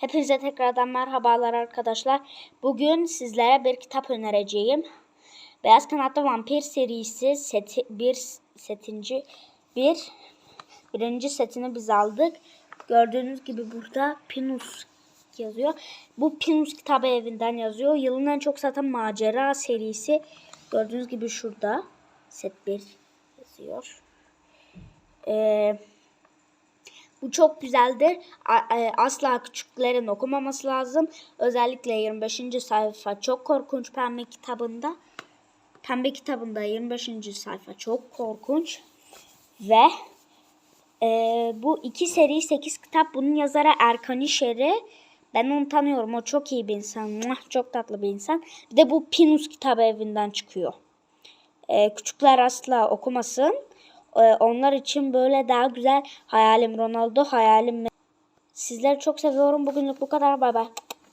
Hepinize tekrardan merhabalar arkadaşlar. Bugün sizlere bir kitap önereceğim. Beyaz Kanatlı Vampir serisi seti, bir setinci bir birinci setini biz aldık. Gördüğünüz gibi burada Pinus yazıyor. Bu Pinus kitabı evinden yazıyor. Yılın en çok satan macera serisi. Gördüğünüz gibi şurada set 1 yazıyor. Eee bu çok güzeldir. E, Asla küçüklerin okumaması lazım. Özellikle 25. sayfa çok korkunç pembe kitabında. Pembe kitabında 25. sayfa çok korkunç. Ve e, bu iki seri 8 kitap. Bunun yazarı Erkan İşer'i. Ben onu tanıyorum. O çok iyi bir insan. Çok tatlı bir insan. Bir de bu Pinus kitabı evinden çıkıyor. E, küçükler asla okumasın. E, onlar için böyle daha güzel hayalim Ronaldo, hayalim. Sizleri çok seviyorum. Bugünlük bu kadar. Bay bay.